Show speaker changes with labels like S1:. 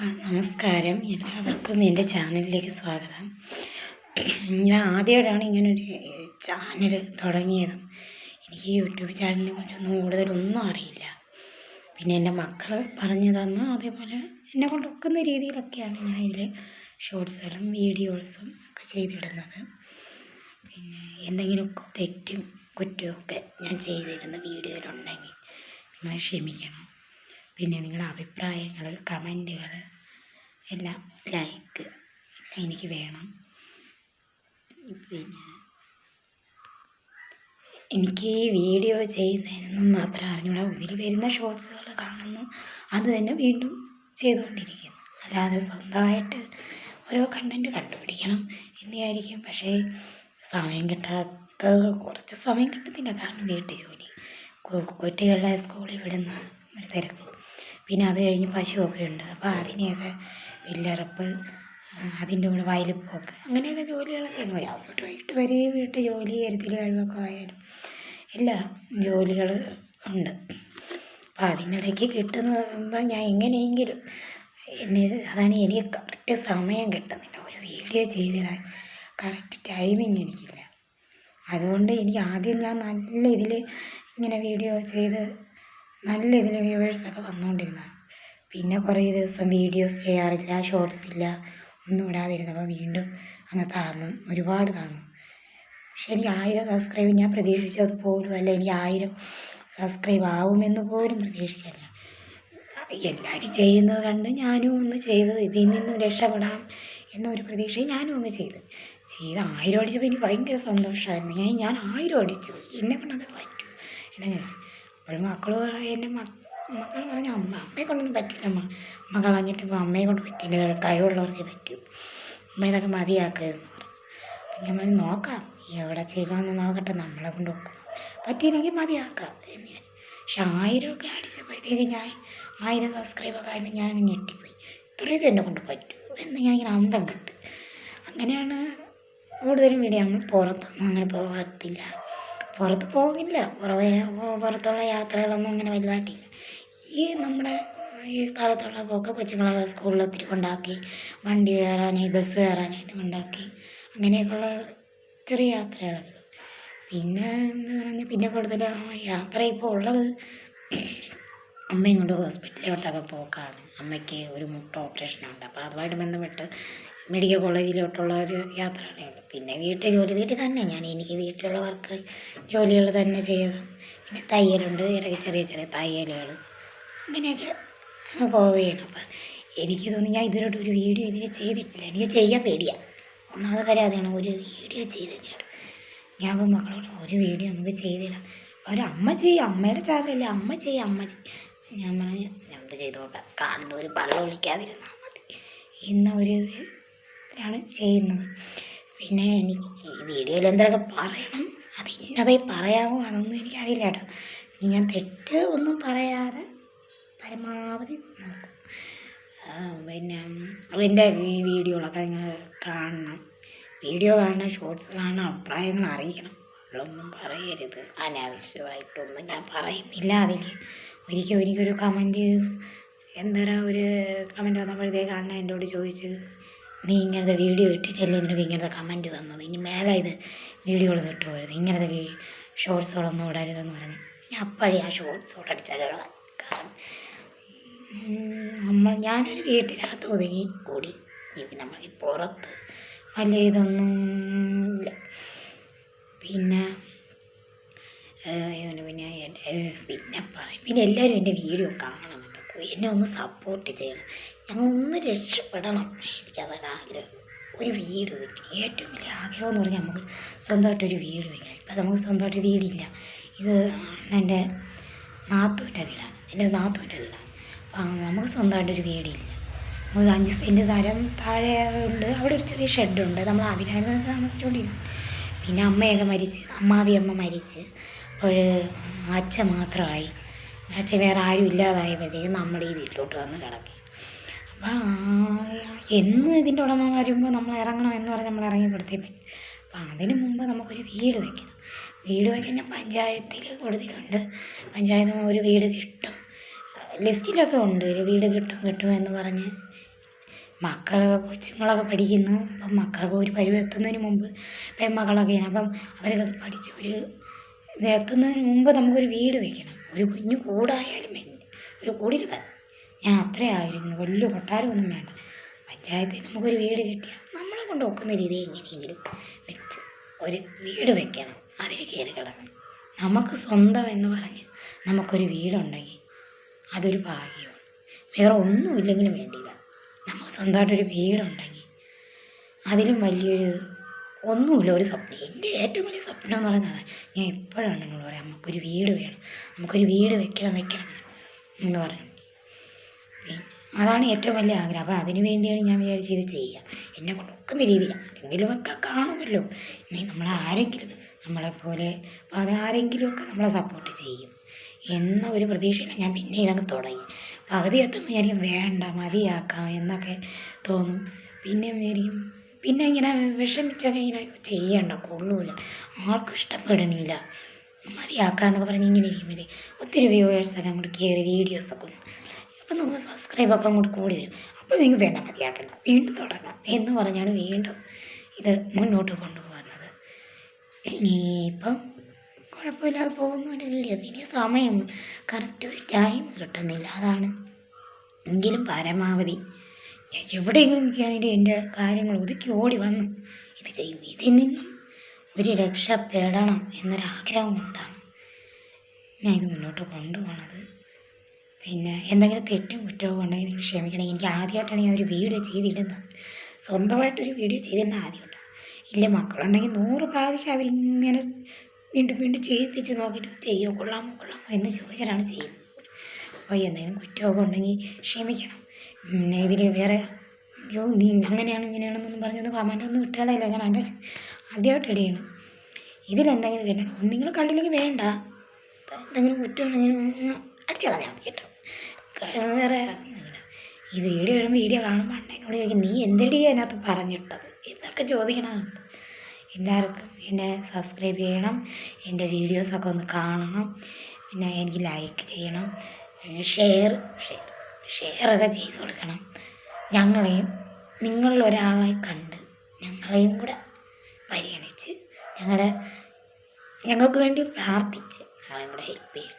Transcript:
S1: നമസ്കാരം. എല്ലാവർക്കും എന്റെ ചാനലിലേക്ക് സ്വാഗതം. ഞാൻ ആദ്യമായിട്ടാണ് ഇങ്ങനൊരു ചാനൽ തുടങ്ങിയത്. എനിക്ക് യൂട്യൂബ് ചാനലിനെ കുറിച്ചൊന്നും കൂടുതലൊന്നും അറിയില്ല. പിന്നെ എന്റെ മക്കൾ പറഞ്ഞു തന്ന അതേപോലെ എന്നെ കൊണ്ടൊക്കുന്ന രീതിയിലൊക്കെയാണ് ഞാൻ ഇതിൽ ഷോർട്സുകളും വീഡിയോസും ഒക്കെ ചെയ്തിടുന്നത്. പിന്നെ എന്തെങ്കിലുമൊക്കെ തെറ്റും കുറ്റവും ഒക്കെ ഞാൻ ചെയ്തിടുന്ന വീഡിയോയിലുണ്ടെങ്കിൽ നിങ്ങൾ ക്ഷമിക്കണം. പിന്നെ നിങ്ങളുടെ അഭിപ്രായങ്ങൾ കമന്റുകൾ എല്ലാം ലൈക്ക് എനിക്ക് വേണം. പിന്നെ എനിക്ക് ഈ വീഡിയോ ചെയ്യുന്നതിനൊന്നും മാത്രം അറിഞ്ഞൂടാ. ഇതിൽ വരുന്ന ഷോർട്സുകൾ കാണുന്നു. അത് തന്നെ വീണ്ടും ചെയ്തുകൊണ്ടിരിക്കുന്നു. അല്ലാതെ സ്വന്തമായിട്ട് ഓരോ കണ്ടന്റ് കണ്ടുപിടിക്കണം എന്നായിരിക്കും പക്ഷേ സമയം കിട്ടാത്തത് കുറച്ച് സമയം കിട്ടുന്നില്ല കാരണം വീട്ടു ജോലി. കുട്ടികളെ സ്കൂളിൽ വിടുന്ന ഒരു തിരക്ക് പിന്നെ അത് കഴിഞ്ഞ് പശുവൊക്കെ ഉണ്ട്. അപ്പോൾ അതിനെയൊക്കെ വില്ലറപ്പ് അതിന്റെ കൂടെ വയലിൽ പോക്ക് അങ്ങനെയൊക്കെ ജോലികളൊക്കെ ഉണ്ട്. രാവിലെ വൈകിട്ട് വരെ വീട്ടിൽ ജോലി കാര്യത്തിൽ കഴിവൊക്കെ ആയാലും എല്ലാ ജോലികൾ ഉണ്ട്. അപ്പം അതിനിടയ്ക്ക് കിട്ടുന്ന ഞാൻ എങ്ങനെയെങ്കിലും എന്നെ അതാണ് എനിക്ക് കറക്റ്റ് സമയം കിട്ടുന്നില്ല. ഒരു വീഡിയോ ചെയ്തിടാൻ കറക്റ്റ് ടൈമിങ് എനിക്കില്ല. അതുകൊണ്ട് എനിക്ക് ആദ്യം ഞാൻ നല്ല ഇതിൽ ഇങ്ങനെ വീഡിയോ ചെയ്ത് നല്ല ഇതിൽ വ്യൂവേഴ്സൊക്കെ വന്നുകൊണ്ടിരുന്നതാണ് പിന്നെ കുറേ ദിവസം വീഡിയോസ് ചെയ്യാറില്ല ഷോർട്സ് ഇല്ല ഒന്നും ഇടാതിരുന്നപ്പോൾ വീണ്ടും അങ്ങ് താന്നു ഒരുപാട് താന്നു. പക്ഷെ എനിക്ക് ആയിരം സബ്സ്ക്രൈബ് ഞാൻ പ്രതീക്ഷിച്ചത് പോലും അല്ല. എനിക്ക് ആയിരം സബ്സ്ക്രൈബ് ആവുമെന്ന് പോലും പ്രതീക്ഷിച്ചല്ല. എല്ലാവരും ചെയ്യുന്നത് കണ്ട് ഞാനും ഒന്ന് ചെയ്ത് ഇതിൽ നിന്നും രക്ഷപ്പെടാം എന്നൊരു പ്രതീക്ഷയിൽ ഞാനും ഒന്ന് ചെയ്ത്. ചെയ്ത് ആയിരം അടിച്ചപ്പോൾ എനിക്ക് ഭയങ്കര സന്തോഷമായിരുന്നു. ഞാൻ ഞാൻ ആയിരം അടിച്ചു. എന്നെ കൊണ്ടൊക്കെ പറ്റും. ചോദിച്ചു അപ്പോഴും മക്കൾ എന്റെ മക്കൾ പറഞ്ഞു അമ്മ അമ്മയെ കൊണ്ടൊന്നും പറ്റില്ല അമ്മ. അമ്മ കളഞ്ഞിട്ട് ഇപ്പോൾ അമ്മയെ കൊണ്ട് പറ്റില്ല കഴിവുള്ളവർക്കേ പറ്റൂ. അമ്മ ഇതൊക്കെ മതിയാക്കരുതെന്ന് പറഞ്ഞു അപ്പം ഞാൻ പറഞ്ഞു നോക്കാം. എവിടെ ചെയ്യുമെന്ന് നോക്കട്ടെ. നമ്മളെ കൊണ്ട് നോക്കും. പറ്റിയില്ലെങ്കിൽ മതിയാക്കാം. എന്ന് ഞാൻ പക്ഷെ ആയിരമൊക്കെ അടിച്ചപ്പോഴത്തേക്ക് ഞാൻ ആയിരം സബ്സ്ക്രൈബൊക്കെ ആയപ്പോൾ ഞാൻ ഞെട്ടിപ്പോയി. ഇത്രയൊക്കെ എന്നെ കൊണ്ട് പറ്റൂ എന്ന് ഞാൻ ഇങ്ങനെ അന്തം വിട്ടു. അങ്ങനെയാണ് കൂടുതലും വീഡിയോ നമ്മൾ പുറത്തൊന്നും അങ്ങനെ പോകത്തില്ല പുറത്ത് പോകില്ല. പുറമേ പുറത്തുള്ള യാത്രകളൊന്നും അങ്ങനെ വലുതായിട്ടില്ല. ഈ നമ്മുടെ ഈ സ്ഥലത്തുള്ള പോക്ക് കൊച്ചുങ്ങളെ സ്കൂളിൽ ഒത്തിരി കൊണ്ടാക്കി. വണ്ടി കയറാനായി ബസ് കയറാനായിട്ട് കൊണ്ടാക്കി. അങ്ങനെയൊക്കെയുള്ള ചെറിയ യാത്രകളൊക്കെ പിന്നെ എന്ന് പറഞ്ഞാൽ പിന്നെ കൂടുതൽ യാത്ര ഇപ്പോൾ ഉള്ളത് അമ്മയും കൊണ്ട് ഹോസ്പിറ്റലിലോട്ടൊക്കെ പോക്കാണ്. അമ്മയ്ക്ക് ഒരു മുട്ട ഓപ്പറേഷൻ ഉണ്ട്. അപ്പോൾ അതുമായിട്ട് ബന്ധപ്പെട്ട് മെഡിക്കൽ കോളേജിലോട്ടുള്ള ഒരു ഉള്ളൂ. പിന്നെ വീട്ടിൽ ജോലി വീട്ടിൽ തന്നെ. ഞാൻ എനിക്ക് വീട്ടിലുള്ള വർക്ക് ജോലികൾ തന്നെ ചെയ്യുക. പിന്നെ തയ്യലുണ്ട്. ചെറിയ ചെറിയ തയ്യലുകൾ. അങ്ങനെയൊക്കെ പോവുകയാണ്. അപ്പം എനിക്ക് തോന്നി ഞാൻ ഇതിലോട്ട് ഒരു വീഡിയോ ഇതിന് ചെയ്തിട്ടില്ല. എനിക്ക് ചെയ്യാൻ പേടിയാണ് ഒന്നാമത് കാര്യം ഒരു വീഡിയോ ചെയ്തെങ്കിലും ഞാൻ അപ്പം മക്കളോട് ഒരു വീഡിയോ നമുക്ക് ചെയ്തിടാം. ഒരു അമ്മ ചെയ്യും. അമ്മയുടെ ചാനലല്ലേ. അമ്മ ചെയ്യും. അമ്മ ചെയ്യും ഞാൻ പറഞ്ഞു നമുക്ക് ചെയ്ത് നോക്കാം. കാണുന്ന ഒരു പള്ളം വിളിക്കാതിരുന്നാൽ മതി. എന്ന ഒരു ഇതിലാണ് ചെയ്യുന്നത്. പിന്നെ എനിക്ക് ഈ വീഡിയോയിൽ എന്തൊക്കെ പറയണം അത് ഇന്നതായി പറയാമോ അതൊന്നും എനിക്കറിയില്ല കേട്ടോ. ഇനി ഞാൻ തെറ്റ് ഒന്നും പറയാതെ പരമാവധി നോക്കും പിന്നെ അതിന്റെ ഈ വീഡിയോകളൊക്കെ നിങ്ങൾ കാണണം. വീഡിയോ കാണണം ഷോർട്സ് കാണണം അഭിപ്രായങ്ങൾ അറിയിക്കണം. ഉള്ളൊന്നും പറയരുത്. അനാവശ്യമായിട്ടൊന്നും ഞാൻ പറയുന്നില്ല അതിൽ ഒരിക്കൽ എനിക്കൊരു കമന്റ് എന്താ ഒരു കമന്റ് വന്നപ്പോഴത്തേക്കാണ് എന്നോട് ചോദിച്ചത് നീ ഇങ്ങനത്തെ വീഡിയോ ഇട്ടിട്ടല്ലേ നിനക്ക് ഇങ്ങനത്തെ കമന്റ് വന്നത്? ഇനി മേലെ ഇത് വീഡിയോകളൊന്നും ഇട്ട് പോരുത്. ഇങ്ങനത്തെ വീ ഷോർട്സുകളൊന്നും ഇടരുതെന്ന് പറഞ്ഞു. ഞാൻ അപ്പോഴേ ആ ഷോർട്സുകൾ അടിച്ചാൽ കാരണം നമ്മൾ ഞാനൊരു വീട്ടിനകത്ത് ഒതുങ്ങി കൂടി ജീവിക്കും നമ്മൾ പുറത്ത് വലിയ ഇതൊന്നും ഇല്ല. പിന്നെ പിന്നെ പിന്നെ പറയും പിന്നെ എല്ലാവരും എന്റെ വീഡിയോ കാണണം. എന്നെ ഒന്ന് സപ്പോർട്ട് ചെയ്യണം. ഞങ്ങൾ ഒന്ന് രക്ഷപ്പെടണം എനിക്കതാണ് ആഗ്രഹം. ഒരു വീട് വയ്ക്കണം ഏറ്റവും വലിയ ആഗ്രഹം എന്ന് പറഞ്ഞാൽ നമുക്ക് സ്വന്തമായിട്ടൊരു വീട് വയ്ക്കണം ഇപ്പം നമുക്ക് സ്വന്തമായിട്ട് വീടില്ല. ഇത് എന്റെ നാത്തൂന്റെ വീടാണ്. എന്റെ നാത്തൂന്റെ വീടാണ്. അപ്പം നമുക്ക് സ്വന്തമായിട്ടൊരു വീടില്ല. നമുക്ക് അഞ്ച് സെന്റ് തരം താഴെ ഉണ്ട്. അവിടെ ഒരു ചെറിയ ഷെഡുണ്ട് നമ്മൾ അതിനായിരുന്നു താമസിച്ചുകൊണ്ടിരുന്നു. പിന്നെ അമ്മയൊക്കെ മരിച്ച് അമ്മാവി അമ്മ മരിച്ച്. അപ്പോൾ അച്ഛൻ മാത്രമായി. അച്ഛൻ വേറെ ആരും ഇല്ലാതായപ്പോഴത്തേക്കും നമ്മൾ ഈ വീട്ടിലോട്ട് വന്ന് കിടക്കി. അപ്പം എന്ന് ഇതിന്റെ ഉടമ വരുമ്പോൾ നമ്മൾ ഇറങ്ങണം എന്ന് പറഞ്ഞ് നമ്മൾ ഇറങ്ങി കൊടുത്തേ പറ്റും അപ്പം അതിന് മുമ്പ് നമുക്കൊരു വീട് വയ്ക്കണം വീട് വയ്ക്കാൻ ഞാൻ പഞ്ചായത്തിൽ കൊടുത്തിട്ടുണ്ട്. പഞ്ചായത്തിൽ ഒരു വീട് കിട്ടും. ലിസ്റ്റിലൊക്കെ ഉണ്ട്. ഒരു വീട് കിട്ടും കിട്ടും എന്ന് പറഞ്ഞ് മക്കൾ കൊച്ചുങ്ങളൊക്കെ പഠിക്കുന്നു. അപ്പം മക്കളൊക്കെ ഒരു പരുവം എത്തുന്നതിന് മുമ്പ് പെൺമക്കളൊക്കെയാണ് അപ്പം അവരൊക്കെ പഠിച്ച് ഒരു എത്തുന്നതിന് മുമ്പ് നമുക്കൊരു വീട് വെക്കണം. ഒരു കുഞ്ഞു കൂടായാലും വേണ്ട. ഒരു കൂടിൽ ഞാൻ അത്രേ ആഗ്രഹിക്കുന്നു വലിയ കൊട്ടാരമൊന്നും വേണ്ട. പഞ്ചായത്തിൽ നമുക്കൊരു വീട് കിട്ടിയാൽ നമ്മളെ കൊണ്ട് ഒക്കുന്ന രീതി എങ്ങനെയെങ്കിലും വെച്ച് ഒരു വീട് വെക്കണം. അതിൽ കയറി കിടക്കണം. നമുക്ക് സ്വന്തം എന്ന് പറഞ്ഞ് നമുക്കൊരു വീടുണ്ടെങ്കിൽ അതൊരു ഭാഗ്യമാണ്. വേറെ ഒന്നുമില്ലെങ്കിലും വേണ്ടിയില്ല. നമുക്ക് സ്വന്തമായിട്ടൊരു വീടുണ്ടെങ്കിൽ അതിലും വലിയൊരു ഒന്നുമില്ല ഒരു സ്വപ്നം. എന്റെ ഏറ്റവും വലിയ സ്വപ്നം എന്ന് പറയുന്നത് ഞാൻ എപ്പോഴാണ് നിങ്ങൾ പറയാം നമുക്കൊരു വീട് വേണം. നമുക്കൊരു വീട് വെക്കണം വെക്കണം എന്ന് പറഞ്ഞു. പിന്നെ അതാണ് ഏറ്റവും വലിയ ആഗ്രഹം. അപ്പോൾ അതിന് വേണ്ടിയാണ് ഞാൻ വിചാരിച്ചത് ഇത് ചെയ്യുക എന്നെ കൊണ്ട് ഒക്കുന്ന രീതിയിൽ ആരെങ്കിലുമൊക്കെ കാണുമല്ലോ. ഇനി നമ്മളെ ആരെങ്കിലും നമ്മളെപ്പോലെ അപ്പോൾ അതിനാരെങ്കിലുമൊക്കെ നമ്മളെ സപ്പോർട്ട് ചെയ്യും എന്ന ഒരു പ്രതീക്ഷയിലാണ് ഞാൻ പിന്നെ ഇതങ്ങ് തുടങ്ങി. പകുതി എത്തുമ്പോൾ വിചാരിക്കും വേണ്ട മതിയാക്കാം എന്നൊക്കെ തോന്നും. പിന്നെ വിചാരിക്കും പിന്നെ ഇങ്ങനെ വിഷമിച്ചൊക്കെ ഇങ്ങനെ ചെയ്യണ്ട കൊള്ളൂല. ആർക്കും ഇഷ്ടപ്പെടണില്ല. മതിയാക്കാന്നൊക്കെ പറഞ്ഞ് ഇങ്ങനെ ഇരിക്കുമ്പോഴേ ഒത്തിരി വ്യൂവേഴ്സൊക്കെ അങ്ങോട്ട് കയറി വീഡിയോസൊക്കെ ഒന്ന് അപ്പം നമുക്ക് സബ്സ്ക്രൈബൊക്കെ അങ്ങോട്ട് കൂടി വരും. അപ്പോൾ നിങ്ങൾക്ക് വേണ്ട മതിയാക്കണ്ട. വീണ്ടും തുടങ്ങാം എന്ന് പറഞ്ഞാണ് വീണ്ടും ഇത് മുന്നോട്ട് കൊണ്ടുപോകുന്നത്. ഇനിയിപ്പം കുഴപ്പമില്ലാതെ പോകുന്നു എന്റെ വീഡിയോ. പിന്നെ സമയം കറക്റ്റ് ഒരു ടൈം കിട്ടുന്നില്ല. അതാണ് എങ്കിലും പരമാവധി ഞാൻ എവിടെയെങ്കിലും എന്റെ കാര്യങ്ങൾ ഒതുക്കി ഓടി വന്ന് ഇത് ചെയ്യും. ഇതിൽ നിന്നും ഒരു രക്ഷപ്പെടണം എന്നൊരാഗ്രഹം കൊണ്ടാണ് ഞാൻ ഇത് മുന്നോട്ട് കൊണ്ടുപോകണത് പിന്നെ എന്തെങ്കിലും തെറ്റും കുറ്റവും ഉണ്ടെങ്കിൽ നിങ്ങൾ ക്ഷമിക്കണം. എനിക്ക് ആദ്യമായിട്ടാണ് ഞാൻ ഒരു വീഡിയോ ചെയ്തിടുന്നത്. സ്വന്തമായിട്ടൊരു വീഡിയോ ചെയ്തിരുന്ന ആദ്യമായിട്ടാണ്. ഇല്ല മക്കളുണ്ടെങ്കിൽ നൂറ് പ്രാവശ്യം അവരിങ്ങനെ വീണ്ടും വീണ്ടും ചെയ്യിപ്പിച്ച് നോക്കിയിട്ട് ചെയ്യുമോ കൊള്ളാമോ കൊള്ളാമോ എന്ന് ചോദിച്ചിട്ടാണ് ചെയ്യുന്നത്. അപ്പോൾ എന്തെങ്കിലും കുറ്റമൊക്കെ ഉണ്ടെങ്കിൽ ക്ഷമിക്കണം. പിന്നെ ഇതിൽ വേറെ അയ്യോ നീ അങ്ങനെയാണ് ഇങ്ങനെയാണെന്നൊന്നും പറഞ്ഞൊന്നും കമന്റ് ഒന്നും ഇട്ടാലല്ല ഞാൻ അതിന്റെ ആദ്യമായിട്ട് ഇടയാണ് ഇതിലെന്തെങ്കിലും തരണം. ഒന്നിങ്ങൾ കണ്ടില്ലെങ്കിൽ വേണ്ട. എന്തെങ്കിലും കുറ്റമുണ്ടെങ്കിൽ അടിച്ചു കളഞ്ഞാൽ മതി കേട്ടോ. വേറെ. ഈ വീഡിയോ ഇടുമ്പോൾ വീഡിയോ കാണുമ്പോൾ അണ്ണനോട് ചോദിക്കും നീ എന്തെടി അതിനകത്ത് പറഞ്ഞിട്ടത്? എന്നൊക്കെ ചോദിക്കണം എല്ലാവർക്കും എന്നെ സബ്സ്ക്രൈബ് ചെയ്യണം. എന്റെ വീഡിയോസൊക്കെ ഒന്ന് കാണണം. പിന്നെ എനിക്ക് ലൈക്ക് ചെയ്യണം. ഷെയർ ഷെയർ ഷെയറൊക്കെ ചെയ്ത് കൊടുക്കണം. ഞങ്ങളെയും നിങ്ങളിൽ ഒരാളെ കണ്ട് ഞങ്ങളെയും കൂടെ പരിഗണിച്ച് ഞങ്ങളുടെ ഞങ്ങൾക്ക് വേണ്ടി പ്രാർത്ഥിച്ച് ഞങ്ങളെയും കൂടെ ഹെൽപ്പ് ചെയ്യണം.